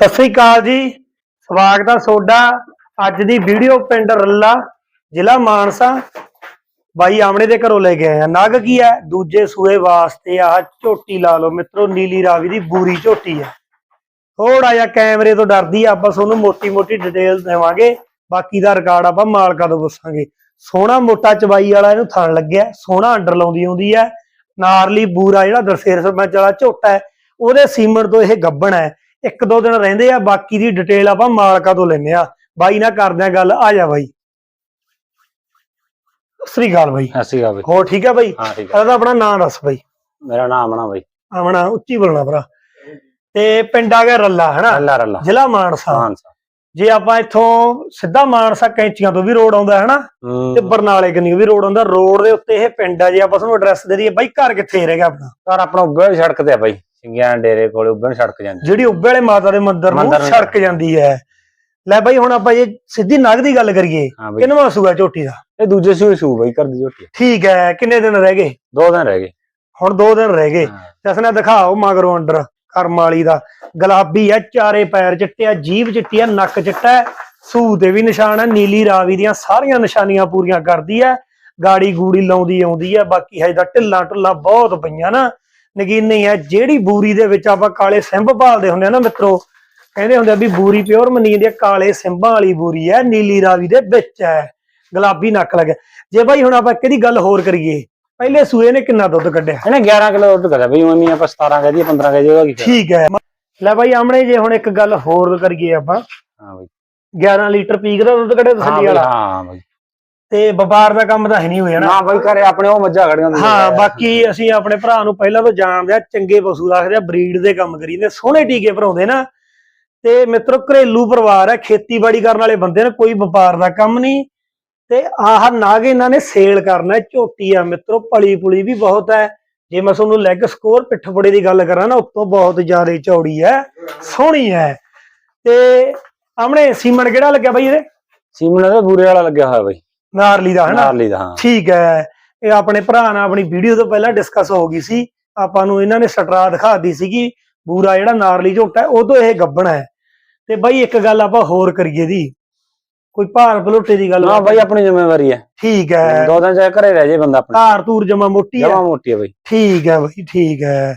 ਸਤਿ ਸ੍ਰੀ ਅਕਾਲ ਜੀ। ਸਵਾਗਤ ਆ ਤੁਹਾਡਾ ਅੱਜ ਦੀ ਵੀਡੀਓ ਪਿੰਡ ਰੱਲਾ, ਜ਼ਿਲ੍ਹਾ ਮਾਨਸਾ। ਬਾਈ ਆਮਣੇ ਦੇ ਘਰੋਂ ਲੈ ਕੇ ਆਏ ਆ। ਨਗ ਕੀ ਹੈ ਦੂਜੇ ਸੂਏ ਵਾਸਤੇ ਆਹ ਝੋਟੀ ਲਾ ਲਓ। ਮਿੱਤਰੋ, ਨੀਲੀ ਰਾਵੀ ਦੀ ਬੂਰੀ ਝੋਟੀ ਹੈ ਥੋੜਾ ਜਿਹਾ ਕੈਮਰੇ ਤੋਂ ਡਰਦੀ ਆ, ਆਪਾਂ ਤੁਹਾਨੂੰ ਮੋਟੀ ਮੋਟੀ ਡਿਟੇਲ ਦੇਵਾਂਗੇ। ਬਾਕੀ ਦਾ ਰਿਕਾਰਡ ਆਪਾਂ ਮਾਲਕਾਂ ਤੋਂ ਪੁੱਛਾਂਗੇ। ਸੋਹਣਾ ਮੋਟਾ ਚਬਾਈ ਵਾਲਾ ਇਹਨੂੰ ਥਣ ਲੱਗਿਆ। ਸੋਹਣਾ ਅੰਡਰ ਲਾਉਂਦੀ ਆਉਂਦੀ ਹੈ ਨਾਰਲੀ ਬੂਰਾ ਜਿਹੜਾ ਦਰਸੇਰ ਸਰਪੰਚ ਵਾਲਾ ਝੋਟਾ ਹੈ, ਉਹਦੇ ਸੀਮਨ ਤੋਂ ਇਹ ਗੱਬਣ ਹੈ। ਇੱਕ ਦੋ ਦਿਨ ਰਹਿੰਦੇ ਆ ਬਾਕੀ ਦੀ ਡਿਟੇਲ ਆਪਾਂ ਮਾਲਕਾਂ ਤੋਂ ਲੈਨੇ ਆ। ਬਾਈ ਨਾਲ ਕਰਦੇ ਆ ਗੱਲ ਆ ਜਾ ਬਾਈ। ਸ੍ਰੀ ਅਕਾਲ ਬਾਈ। ਸਤਿ ਸ਼੍ਰੀ ਅਕਾਲ ਬਈ। ਹੋਰ ਠੀਕ ਹੈ ਬਾਈ? ਹਾਂ ਠੀਕ ਇਹਦਾ ਆਪਣਾ ਨਾਮ ਦੱਸ ਬਾਈ। ਮੇਰਾ ਨਾਮ ਆਮਣਾ ਬਈ। ਆਵਣਾ ਉੱਚੀ ਬੋਲਣਾ ਭਰਾ। ਤੇ ਪਿੰਡ ਆ ਗਿਆ ਰੱਲਾ ਹਨਾ? ਰੱਲਾ ਰੱਲਾ। ਜ਼ਿਲ੍ਹਾ ਮਾਨਸਾ। ਮਾਨਸਾ। ਜੇ ਆਪਾਂ ਇੱਥੋਂ ਸਿੱਧਾ ਮਾਨਸਾ ਕੈਂਚੀਆਂ ਤੋਂ ਵੀ ਰੋਡ ਆਉਂਦਾ ਹੈ ਹਨਾ? ਹੂੰ। ਤੇ ਬਰਨਾਲੇ ਕਨੀ ਵੀ ਰੋਡ ਆਉਂਦਾ ਰੋਡ ਦੇ ਉੱਤੇ ਇਹ ਪਿੰਡ ਆ ਜੇ ਆਪਾਂ ਤੁਹਾਨੂੰ ਐਡਰੈਸ ਦੇ ਦਈਏ ਬਾਈ ਘਰ ਕਿੱਥੇ ਰਹੇਗਾ ਆਪਣਾ? ਘਰ ਆਪਣਾ ਵਾਲੀ ਸੜਕ ਤੇ ਆ ਬਈ। ਸਿੰਘਿਆਂ ਡੇਰੇ ਕੋਲੇ ਉੱਬੇ ਨੂੰ ਸੜਕ ਜਾਂਦੀ। ਜਿਹੜੀ ਉੱਬੇ ਵਾਲੇ ਮਾਤਾ ਦੇ ਮੰਦਿਰ ਨੂੰ ਮੰਦਿਰ ਨੂੰ ਸੜਕ ਜਾਂਦੀ। ਹੈ। ਲੈ ਬਾਈ ਹੁਣ ਆਪਾਂ ਜੇ ਸਿੱਧੀ ਨਗ ਦੀ ਗੱਲ ਕਰੀਏ। ਹਾਂ ਬਈ। ਕਿੰਨਵਾਂ ਸੂਆ ਝੋਟੀ ਦਾ? ਇਹ ਦੂਜੇ ਸੂਏ ਸੂ ਬਈ ਘਰ ਦੀ ਝੋਟੀ ਠੀਕ ਹੈ ਕਿੰਨੇ ਦਿਨ ਰਹਿ ਗਏ? ਦੋ ਦਿਨ ਰਹਿ ਗਏ। ਹੁਣ ਦੋ ਦਿਨ ਰਹਿ ਗਏ। ਹਾਂ। ਜਸਨਾ ਦਿਖਾਓ ਮਗਰੋਂ ਅੰਡਰ ਕਰਮ ਵਾਲੀ ਦਾ। ਗੁਲਾਬੀ ਹੈ ਚਾਰੇ ਪੈਰ ਚਿੱਟੇ ਆ ਜੀਭ ਚਿੱਟੀ ਆ ਨੱਕ ਚਿੱਟਾ ਹੈ। ਸੂ ਤੇ ਵੀ ਨਿਸ਼ਾਨ ਹੈ ਨੀਲੀ ਰਾਵੀ ਦੀਆਂ ਸਾਰੀਆਂ ਨਿਸ਼ਾਨੀਆਂ ਪੂਰੀਆਂ ਕਰਦੀ ਹੈ। ਗਾੜੀ ਗੂੜੀ ਲਾਉਂਦੀ ਆਉਂਦੀ ਹੈ ਬਾਕੀ ਹਜੇ ਦਾ ਢਿੱਲਾ ਢੁੱਲਾ ਬਹੁਤ ਪਈਆਂ ਨਾ। ਨਗੀਨੀ ਹੈ। ਜਿਹੜੀ ਬੂਰੀ ਦੇ ਵਿੱਚ ਆਪਾਂ ਕਾਲੇ ਸਿੰਭ ਭਾਲਦੇ ਹੁੰਦੇ ਆ ਨਾ ਮਿੱਤਰੋ ਕਹਿੰਦੇ ਹੁੰਦੇ ਆ ਵੀ ਬੂਰੀ ਪਿਓਰ ਮੰਨੀ ਜਾਂਦੀ ਹੈ ਕਾਲੇ ਸਿੰਭਾਂ ਵਾਲੀ ਬੂਰੀ ਹੈ ਨੀਲੀ ਰਾਵੀ ਦੇ ਵਿੱਚ ਹੈ। ਗੁਲਾਬੀ ਨੱਕ ਲੱਗਿਆ ਜੇ ਬਾਈ ਹੁਣ ਆਪਾਂ ਕਿਹਦੀ ਗੱਲ ਹੋਰ ਕਰੀਏ ਪਹਿਲੇ ਸੂਏ ਨੇ ਕਿੰਨਾ ਦੁੱਧ ਕੱਢਿਆ? ਇਹਨੇ 11 ਕਿਲੋ ਦੁੱਧ ਕਰਿਆ ਬਈ ਮੰਮੀ ਆਪਾਂ 17 ਕਹਦੀ 15 ਕਹਦੀ ਉਹਦਾ ਕੀ? ਠੀਕ ਹੈ। ਲੈ ਬਾਈ ਆਮਣੇ ਜੇ ਹੁਣ ਇੱਕ ਗੱਲ ਹੋਰ ਕਰੀਏ ਆਪਾਂ। ਹਾਂ ਬਈ। 11 ਲੀਟਰ ਪੀਕ ਦਾ ਦੁੱਧ ਕੱਢਿਆ ਹਾਂ ਤਸੱਲੀ ਵਾਲਾ। ਹਾਂ ਬਈ। ਤੇ ਵਪਾਰ ਦਾ ਕੰਮ ਤਾਂ ਹੈ ਨਹੀਂ ਹੋਇਆ ਨਾ। ਨਾ ਬਈ ਘਰੇ ਆਪਣੇ ਉਹ ਮੱਝਾਂ ਖੜੀਆਂ ਹੁੰਦੀਆਂ ਹਾਂ ਬਾਕੀ ਅਸੀਂ ਆਪਣੇ ਭਰਾ ਨੂੰ ਪਹਿਲਾਂ ਤੋਂ ਜਾਣਦੇ ਆ ਚੰਗੇ ਪਸ਼ੂ ਰੱਖਦੇ ਆ ਬਰੀਡ ਦੇ ਕੰਮ ਕਰੀਦੇ ਸੋਹਣੇ ਟੀਕੇ ਭਰਾਉਂਦੇ ਨਾ। ਤੇ ਮਿੱਤਰੋ ਘਰੇਲੂ ਪਰਿਵਾਰ ਹੈ ਖੇਤੀਬਾੜੀ ਕਰਨ ਵਾਲੇ ਬੰਦੇ ਨੇ ਕੋਈ ਵਪਾਰ ਦਾ ਕੰਮ ਨਹੀਂ। ਤੇ ਆਹ ਨਾਗ ਇਹਨਾਂ ਨੇ ਸੇਲ ਕਰਨਾ ਝੋਟੀ ਆ ਮਿੱਤਰੋ ਪਲੀ ਪੁਲੀ ਵੀ ਬਹੁਤ ਹੈ। ਜੇ ਮੈਂ ਤੁਹਾਨੂੰ ਲੈਗ ਸਕੋਰ ਪਿੱਠ ਫੜੇ ਦੀ ਗੱਲ ਕਰਾਂ ਨਾ ਉੱਤੋਂ ਬਹੁਤ ਜ਼ਿਆਦਾ ਚੌੜੀ ਹੈ ਸੋਹਣੀ ਹੈ। ਤੇ ਆਮਣੇ ਸੀਮਨ ਕਿਹੜਾ ਲੱਗਿਆ ਬਾਈ ਇਹਦੇ? ਸੀਮਨ ਦਾ ਬੂਰੇ ਵਾਲਾ ਲੱਗਿਆ ਹੋਇਆ ਬਈ। ਨਾਰਲੀ ਦਾ ਹਨਾ? ਨਾਰਲੀ ਦਾ ਹਾਂ। ਠੀਕ ਹੈ। ਇਹ ਆਪਣੇ ਭਰਾ ਨਾਲ ਆਪਣੀ ਵੀਡੀਓ ਤੋਂ ਪਹਿਲਾਂ ਡਿਸਕਸ ਹੋ ਗਈ ਸੀ। ਆਪਾਂ ਨੂੰ ਇਹਨਾਂ ਨੇ ਸਟਰਾ ਦਿਖਾਤੀ ਸੀਗੀ। ਬੂਰਾ ਜਿਹੜਾ ਨਾਰਲੀ ਝੋਟਾ ਹੈ ਉਦੋਂ ਇਹ ਗੱਬਣਾ ਹੈ। ਤੇ ਬਾਈ ਇੱਕ ਗੱਲ ਆਪਾਂ ਹੋਰ ਕਰੀਏ ਦੀ ਕੋਈ ਭਾਰ ਭਲੋਟੇ ਦੀ ਗੱਲ ਨਾ ਬਈ ਆਪਣੀ ਜ਼ਿੰਮੇਵਾਰੀ ਹੈ। ਠੀਕ ਹੈ। ਦੋ ਦਿਨ ਚਾਹੇ ਘਰੇ ਰਹਿ ਜੇ ਬੰਦਾ ਆਪਣਾ। ਧਾਰ ਧੂਰ ਜਮਾ ਮੋਟੀ ਹੈ। ਜਮਾ ਮੋਟੀ ਹੈ ਬਈ। ਠੀਕ ਹੈ ਬਾਈ ਠੀਕ ਹੈ।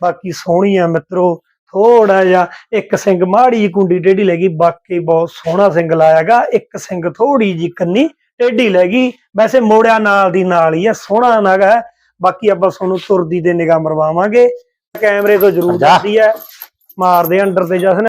ਬਾਕੀ ਸੋਹਣੀ ਆ ਮਿੱਤਰੋ ਥੋੜਾ ਜਿਹਾ ਇੱਕ ਸਿੰਘ ਮਾੜੀ ਜੀ ਕੁੰਡੀ ਟੇਢੀ ਲੱਗੀ ਬਾਕੀ ਬਹੁਤ ਸੋਹਣਾ ਸਿੰਘ ਲਾਇਆਗਾ ਇੱਕ ਸਿੰਘ ਥੋੜੀ ਜੀ ਕੰਨੀ ਟੇਢੀ ਲੱਗੀ ਵੈਸੇ ਮੋੜਿਆ ਨਾਲ ਦੀ ਨਾਲ ਹੀ ਆ ਸੋਹਣਾ ਨਗ ਹੈ। ਬਾਕੀ ਆਪਾਂ ਤੁਹਾਨੂੰ ਤੁਰਦੀ ਤੇ ਨਿਗਾਹ ਮਰਵਾਵਾਂਗੇ। ਕੈਮਰੇ ਤੋਂ ਜ਼ਰੂਰ ਜਾ। ਦੱਸਦੀ ਹੈ। ਮਾਰਦੇ ਅੰਡਰ ਤੇ ਜਸਨ